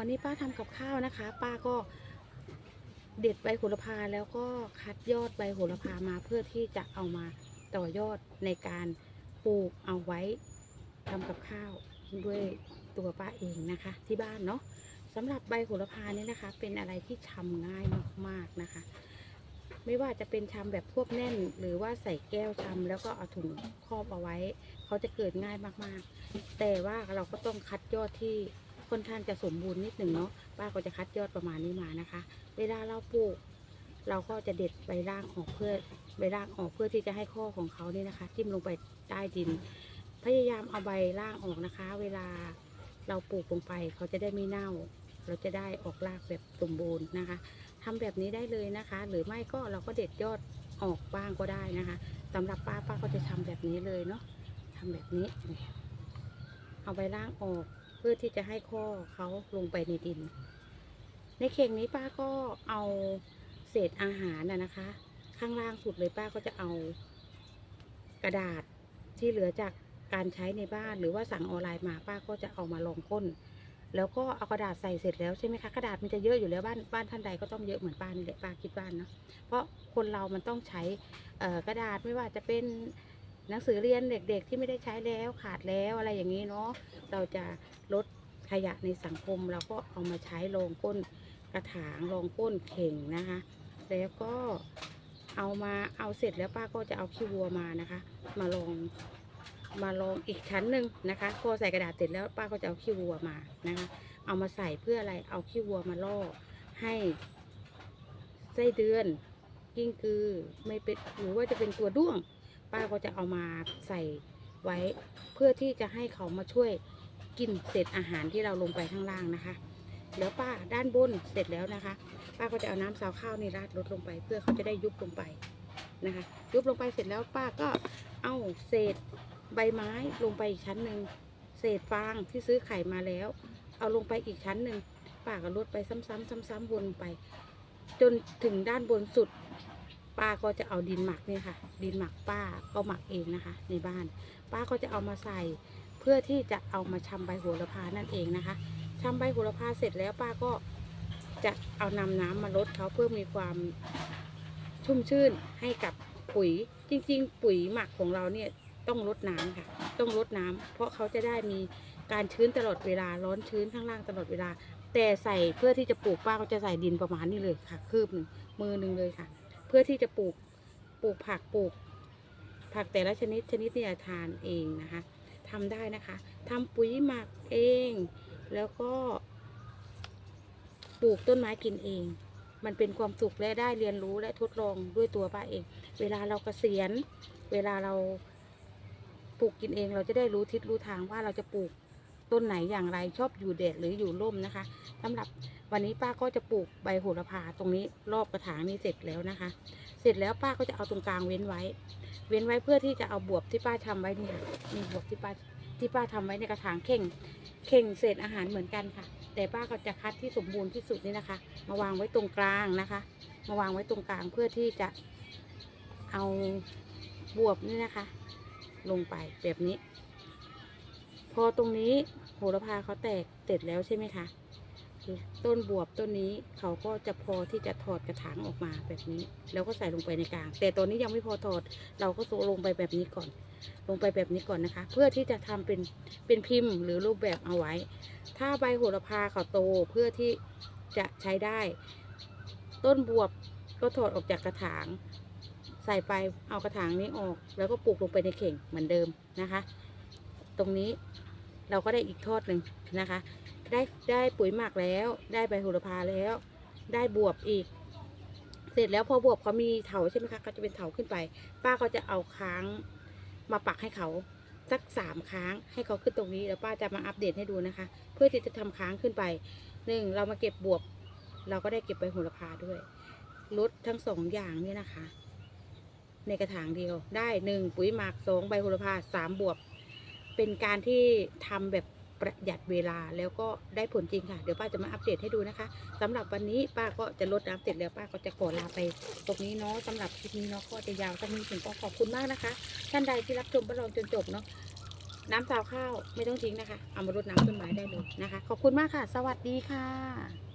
วันนี้ป้าทำกับข้าวนะคะ ป้าก็เด็ดใบโหระพาแล้วก็คัดยอดใบโหระพามาเพื่อที่จะเอามาต่อยอดในการปลูกเอาไว้ทำกับข้าวด้วยตัวป้าเองนะคะ ที่บ้านเนาะสำหรับใบโหระพานี่นะคะ เป็นอะไรที่ชำง่ายมากๆนะคะ ไม่ว่าจะเป็นชำแบบควบแน่น หรือว่าใส่แก้วชำแล้วก็เอาถุงครอบเอาไว้ เขาจะเกิดง่ายมากๆ แต่ว่าเราก็ต้องคัดยอดที่ ค่อนข้างจะสมบูรณ์นิดหนึ่งเนาะป้าก็จะคัดยอดประมาณนี้มานะคะ เวลาเราปลูก เราก็จะเด็ดใบรากออกเพื่อใบรากออกเพื่อที่จะให้ข้อของเขาเนี่ยนะคะจิ้มลงไปใต้ดิน พยายามเอาใบรากออกนะคะ เวลาเราปลูกลงไปเขาจะได้ไม่เน่า เราจะได้ออกรากแบบสมบูรณ์นะคะทำแบบนี้ได้เลยนะคะ หรือไม่ก็เราก็เด็ดยอดออกบ้างก็ได้นะคะสำหรับป้าป้าก็จะทำแบบนี้เลยเนาะทำแบบนี้ เอาใบรากออก เพื่อที่จะให้ข้อเขาลงไปในดิน ในเข่งนี้ป้าก็เอาเศษอาหารนะนะคะ ข้างล่างสุดเลยป้าก็จะเอากระดาษที่เหลือจากการใช้ในบ้านหรือว่าสั่งออนไลน์มาป้าก็จะเอามาลองก้น แล้วก็เอากระดาษใส่เสร็จแล้วใช่ไหมคะกระดาษมันจะเยอะอยู่แล้วบ้านบ้านท่านใดก็ต้องเยอะเหมือนป้านี่แหละป้าคิดบ้านเนาะเพราะคนเรามันต้องใช้กระดาษไม่ว่าจะเป็น หนังสือเรียนเด็กๆที่ไม่ได้ใช้แล้วขาดแล้วอะไรอย่างนี้เนาะเราจะลดขยะในสังคมเราก็เอามาใช้รองก้นกระถางรองก้นเข่งนะคะ แล้วก็เอามาเอาเสร็จแล้วป้าก็จะเอาขี้วัวมานะคะ มาลองมาลองอีกชั้นหนึ่งนะคะพอใส่กระดาษเสร็จแล้วป้าก็จะเอาขี้วัวมานะคะ เอามาใส่เพื่ออะไรเอาขี้วัวมาล่อให้ไส้เดือนกิ้งกือไม่เป็นหรือว่าจะเป็นตัวด้วง ป้าก็จะเอามาใส่ไว้เพื่อที่จะให้เขามาช่วยกินเศษอาหารที่เราลงไปข้างล่างนะคะแล้วป้าด้านบนเสร็จแล้วนะคะ ป้าก็จะเอาน้ำซาวข้าวนี่ราดลดลงไป เพื่อเขาจะได้ยุบลงไปนะคะ ยุบลงไปเสร็จแล้วป้าก็เอาเศษใบไม้ลงไปอีกชั้นหนึ่งเศษฟางที่ซื้อไข่มาแล้ว เอาลงไปอีกชั้นหนึ่งป้าก็ลดไปซ้ำๆซ้ำๆวนไป จนถึงด้านบนสุด ป้าก็จะเอาดินหมักเนี่ยค่ะ ดินหมักป้าก็หมักเองนะคะ ในบ้าน ป้าก็จะเอามาใส่ เพื่อที่จะเอามาชำใบโหระพานั่นเองนะคะชำใบโหระพาเสร็จแล้วป้าก็จะเอานำน้ำมาลดเขาเพื่อมีความชุ่มชื่นให้กับปุ๋ย จริง ๆ ปุ๋ยหมักของเราเนี่ยต้องลดน้ำค่ะ ต้องลดน้ำเพราะเขาจะได้มีการชื้นตลอดเวลาร้อนชื้นข้างล่างตลอดเวลา แต่ใส่เพื่อที่จะปลูกป้าก็จะใส่ดินประมาณนี้เลยค่ะ คืบหนึ่งมือหนึ่งเลยค่ะ เพื่อที่จะปลูกปลูกผักปลูก ผักแต่ละชนิดชนิดเนี่ยทานเองนะคะทำได้นะคะทำปุ๋ยหมักเอง แล้วก็ ปลูกต้นไม้กินเอง มันเป็นความสุขและได้เรียนรู้และทดลองด้วยตัวป้าเอง เวลาเราเกษียณ เวลาเราปลูกกินเองเราจะได้รู้ทิศรู้ทางว่าเราจะปลูกต้นไหนอย่างไรชอบอยู่แดดหรืออยู่ร่มนะคะสำหรับ วันนี้ป้าก็จะปลูกใบโหระพาตรงนี้รอบกระถางนี้เสร็จแล้วนะคะ เสร็จแล้วป้าก็จะเอาตรงกลางเว้นไว้ เว้นไว้เพื่อที่จะเอาบวบที่ป้าทำไว้นี่มีบวบที่ป้าที่ป้าทำไว้ในกระถางเข่ง เข่งเศษอาหารเหมือนกันค่ะ แต่ป้าก็จะคัดที่สมบูรณ์ที่สุดนี่นะคะ มาวางไว้ตรงกลางนะคะ มาวางไว้ตรงกลางเพื่อที่จะเอาบวบนี่นะคะ ลงไปแบบนี้ พอตรงนี้โหระพาเขาแตกเสร็จแล้วใช่ไหมคะ ต้นบวบต้นนี้เขาก็จะพอที่จะถอดกระถางออกมาแบบนี้ แล้วก็ใส่ลงไปในกลาง แต่ตอนนี้ยังไม่พอถอด เราก็ลงไปแบบนี้ก่อน ลงไปแบบนี้ก่อนนะคะ เพื่อที่จะทำเป็นเป็นพิมพ์หรือรูปแบบเอาไว้ ถ้าใบโหระพาเขาโตเพื่อที่จะใช้ได้ ต้นบวบก็ถอดออกจากกระถาง ใส่ไปเอากระถางนี้ออก แล้วก็ปลูกลงไปในเข่งเหมือนเดิมนะคะ ตรงนี้เราก็ได้อีกทอดหนึ่งนะคะ ได้ได้ปุ๋ยหมักแล้ว ได้ใบโหระพาแล้ว ได้บวบอีก เสร็จแล้วพอบวบเขามีเถาใช่ไหมคะเขาจะเป็นเถาขึ้นไป ป้าก็จะเอาค้างมาปักให้เขาสักสามค้างให้เขาขึ้นตรงนี้แล้วป้าจะมาอัปเดตให้ดูนะคะ เพื่อที่จะทำค้างขึ้นไปหนึ่งเรามาเก็บบวบ เราก็ได้เก็บใบโหระพาด้วยลดทั้งสองอย่างเนี่ยนะคะ ในกระถางเดียวได้หนึ่งปุ๋ยหมักสองใบโหระพาสามบวบ เป็นการที่ทำแบบ ประหยัดเวลาแล้วก็ได้ผลจริงค่ะ เดี๋ยวป้าจะมาอัปเดตให้ดูนะคะสำหรับวันนี้ป้าก็จะลดน้ำเสร็จแล้วป้าก็จะขอลาไป ตรงนี้เนาะสำหรับคลิปนี้เนาะก็จะยาวสักนิดหนึ่งก็ขอบคุณมากนะคะ ท่านใดที่รับชมป้าลองจนจบเนาะน้ำสาวข้าวไม่ต้องทิ้งนะคะ เอามารดน้ำต้นไม้ได้เลยนะคะ ขอบคุณมากค่ะ สวัสดีค่ะ